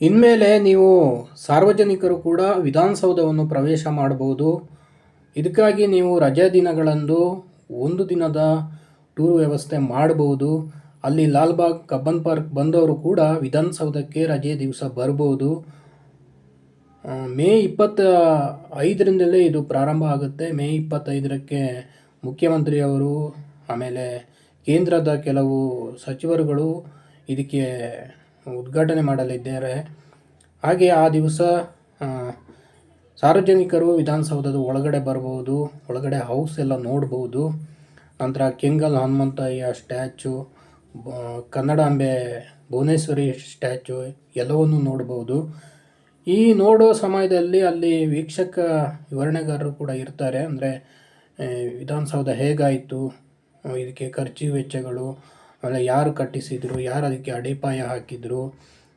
ಇನ್ಮೇಲೆ ನೀವು ಸಾರ್ವಜನಿಕರು ಕೂಡ ವಿಧಾನಸೌಧವನ್ನು ಪ್ರವೇಶ ಮಾಡಬಹುದು. ಇದಕ್ಕಾಗಿ ನೀವು ರಜೆ ದಿನಗಳಂದು ಒಂದು ದಿನದ ಟೂರ್ ವ್ಯವಸ್ಥೆ ಮಾಡಬಹುದು. ಅಲ್ಲಿ ಲಾಲ್ಬಾಗ್, ಕಬ್ಬನ್ ಪಾರ್ಕ್ ಬಂದವರು ಕೂಡ ವಿಧಾನಸೌಧಕ್ಕೆ ರಜೆ ದಿವಸ ಬರ್ಬೋದು. ಮೇ ಇಪ್ಪತ್ತ ಐದರಿಂದಲೇ ಇದು ಪ್ರಾರಂಭ ಆಗುತ್ತೆ. ಮೇ ಇಪ್ಪತ್ತೈದರಕ್ಕೆ ಮುಖ್ಯಮಂತ್ರಿಯವರು ಆಮೇಲೆ ಕೇಂದ್ರದ ಕೆಲವು ಸಚಿವರುಗಳು ಇದಕ್ಕೆ ಉದ್ಘಾಟನೆ ಮಾಡಲಿದ್ದಾರೆ. ಹಾಗೆ ಆ ದಿವಸ ಸಾರ್ವಜನಿಕರು ವಿಧಾನಸೌಧದ ಒಳಗಡೆ ಬರಬಹುದು, ಒಳಗಡೆ ಹೌಸ್ ಎಲ್ಲ ನೋಡ್ಬೋದು ನಂತರ ಕೆಂಗಲ್ ಹನುಮಂತಯ್ಯ ಸ್ಟ್ಯಾಚು ಕನ್ನಡಾಂಬೆ ಭುವನೇಶ್ವರಿ ಸ್ಟ್ಯಾಚು ಎಲ್ಲವನ್ನು ನೋಡ್ಬೋದು ಈ ನೋಡೋ ಸಮಯದಲ್ಲಿ ಅಲ್ಲಿ ವೀಕ್ಷಕ ವಿವರಣೆಗಾರರು ಕೂಡ ಇರ್ತಾರೆ. ಅಂದರೆ ವಿಧಾನಸೌಧ ಹೇಗಾಯಿತು, ಇದಕ್ಕೆ ಖರ್ಚು ವೆಚ್ಚಗಳು ಆಮೇಲೆ ಯಾರು ಕಟ್ಟಿಸಿದರು, ಯಾರು ಅದಕ್ಕೆ ಅಡಿಪಾಯ ಹಾಕಿದರು,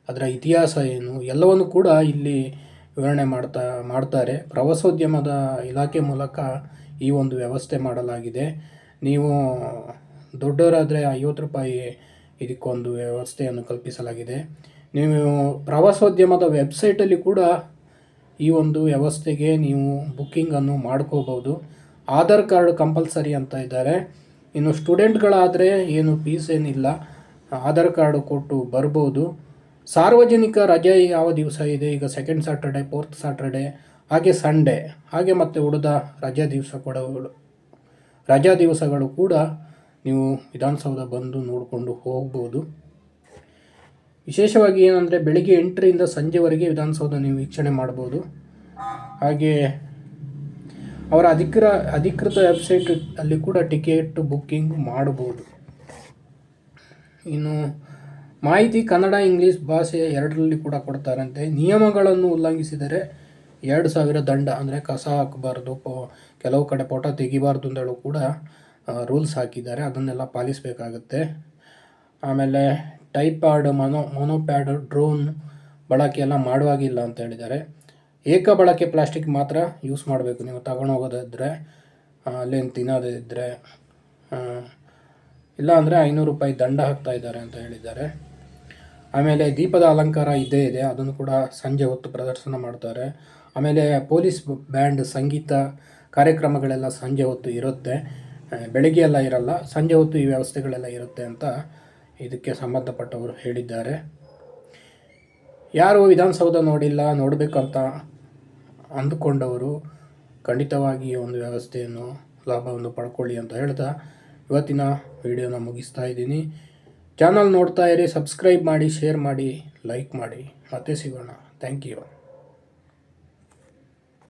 ಅದರ ಇತಿಹಾಸ ಏನು, ಎಲ್ಲವನ್ನು ಕೂಡ ಇಲ್ಲಿ ವಿವರಣೆ ಮಾಡ್ತಾ, ಮಾಡ್ತಾರೆ. ಪ್ರವಾಸೋದ್ಯಮದ ಇಲಾಖೆ ಮೂಲಕ ಈ ಒಂದು ವ್ಯವಸ್ಥೆ ಮಾಡಲಾಗಿದೆ. ನೀವು ದೊಡ್ಡವರಾದರೆ ಐವತ್ತು ರೂಪಾಯಿ ಇದಕ್ಕೊಂದು ವ್ಯವಸ್ಥೆಯನ್ನು ಕಲ್ಪಿಸಲಾಗಿದೆ. ನೀವು ಪ್ರವಾಸೋದ್ಯಮದ ವೆಬ್ಸೈಟಲ್ಲಿ ಕೂಡ ಈ ಒಂದು ವ್ಯವಸ್ಥೆಗೆ ನೀವು ಬುಕ್ಕಿಂಗನ್ನು ಮಾಡ್ಕೋಬೋದು. ಆಧಾರ್ ಕಾರ್ಡ್ ಕಂಪಲ್ಸರಿ ಅಂತ ಇದ್ದಾರೆ. ಇನ್ನು ಸ್ಟೂಡೆಂಟ್ಗಳಾದರೆ ಏನು ಫೀಸ್ ಏನಿಲ್ಲ, ಆಧಾರ್ ಕಾರ್ಡ್ ಕೊಟ್ಟು ಬರ್ಬೋದು. ಸಾರ್ವಜನಿಕ ರಜೆ ಯಾವ ದಿವಸ ಇದೆ? ಈಗ ಸೆಕೆಂಡ್ ಸಾಟರ್ಡೆ ಫೋರ್ತ್ ಸಾಟರ್ಡೆ ಹಾಗೆ ಸಂಡೇ ಹಾಗೆ ಮತ್ತೆ ಉಳಿದ ರಜಾ ದಿವಸ ಕೂಡ ರಜಾ ದಿವಸಗಳು ಕೂಡ ನೀವು ವಿಧಾನಸೌಧ ಬಂದು ನೋಡಿಕೊಂಡು ಹೋಗ್ಬೋದು. ವಿಶೇಷವಾಗಿ ಏನಂದರೆ ಬೆಳಿಗ್ಗೆ ಎಂಟರಿಂದ ಸಂಜೆವರೆಗೆ ವಿಧಾನಸೌಧ ನೀವು ವೀಕ್ಷಣೆ ಮಾಡ್ಬೋದು. ಹಾಗೆ ಅವರ ಅಧಿಕೃ, ಅಧಿಕೃತ ವೆಬ್ಸೈಟ್ ಅಲ್ಲಿ ಕೂಡ ಟಿಕೆಟ್ ಬುಕ್ಕಿಂಗ್ ಮಾಡಬಹುದು. ಇನ್ನು ಮಾಹಿತಿ ಕನ್ನಡ ಇಂಗ್ಲೀಷ್ ಭಾಷೆ ಎರಡರಲ್ಲಿ ಕೂಡ ಕೊಡ್ತಾರಂತೆ. ನಿಯಮಗಳನ್ನು ಉಲ್ಲಂಘಿಸಿದರೆ ಎರಡು ಸಾವಿರ ದಂಡ, ಅಂದರೆ ಕಸ ಹಾಕಬಾರ್ದು, ಪೋ, ಕೆಲವು ಕಡೆ ಫೋಟೋ ತೆಗಿಬಾರ್ದು ಅಂತೇಳಿ ಕೂಡ ರೂಲ್ಸ್ ಹಾಕಿದ್ದಾರೆ. ಅದನ್ನೆಲ್ಲ ಪಾಲಿಸಬೇಕಾಗುತ್ತೆ. ಆಮೇಲೆ ಟೈಪ್ಯಾಡ್ ಮನೋ ಮೊನೋಪ್ಯಾಡ್ ಡ್ರೋನ್ ಬಳಕೆ ಎಲ್ಲ ಮಾಡುವಾಗಿಲ್ಲ ಅಂತ ಹೇಳಿದ್ದಾರೆ. ಏಕ ಬಳಕೆ ಪ್ಲಾಸ್ಟಿಕ್ ಮಾತ್ರ ಯೂಸ್ ಮಾಡಬೇಕು. ನೀವು ತಗೊಂಡು ಹೋಗೋದಿದ್ರೆ ಅಲ್ಲೇನು ತಿನ್ನೋದಿದ್ದರೆ ಇಲ್ಲ ಅಂದರೆ ಐನೂರು ರೂಪಾಯಿ ದಂಡ ಹಾಕ್ತಾ ಇದ್ದಾರೆ ಅಂತ ಹೇಳಿದ್ದಾರೆ. ಆಮೇಲೆ ದೀಪದ ಅಲಂಕಾರ ಇದ್ದೇ ಇದೆ. ಅದನ್ನು ಕೂಡ ಸಂಜೆ ಹೊತ್ತು ಪ್ರದರ್ಶನ ಮಾಡ್ತಾರೆ. ಆಮೇಲೆ ಪೊಲೀಸ್ ಬ್ಯಾಂಡ್ ಸಂಗೀತ ಕಾರ್ಯಕ್ರಮಗಳೆಲ್ಲ ಸಂಜೆ ಹೊತ್ತು ಇರುತ್ತೆ. ಬೆಳಿಗ್ಗೆ ಎಲ್ಲ ಇರಲ್ಲ, ಸಂಜೆ ಹೊತ್ತು ಈ ವ್ಯವಸ್ಥೆಗಳೆಲ್ಲ ಇರುತ್ತೆ ಅಂತ ಇದಕ್ಕೆ ಸಂಬಂಧಪಟ್ಟವರು ಹೇಳಿದ್ದಾರೆ. ಯಾರು ವಿಧಾನಸೌಧ ನೋಡಿಲ್ಲ, ನೋಡಬೇಕಂತ ಅಂದುಕೊಂಡವರು ಖಂಡಿತವಾಗಿ ಒಂದು ವ್ಯವಸ್ಥೆಯನ್ನು ಲಾಭವನ್ನು ಪಡ್ಕೊಳ್ಳಿ ಅಂತ ಹೇಳ್ತಾ ಇವತ್ತಿನ ವಿಡಿಯೋನ ಮುಗಿಸ್ತಾ ಇದ್ದೀನಿ. ಚಾನಲ್ ನೋಡ್ತಾ ಇರಿ, ಸಬ್ಸ್ಕ್ರೈಬ್ ಮಾಡಿ, ಶೇರ್ ಮಾಡಿ, ಲೈಕ್ ಮಾಡಿ. ಮತ್ತೆ ಸಿಗೋಣ. Thank you.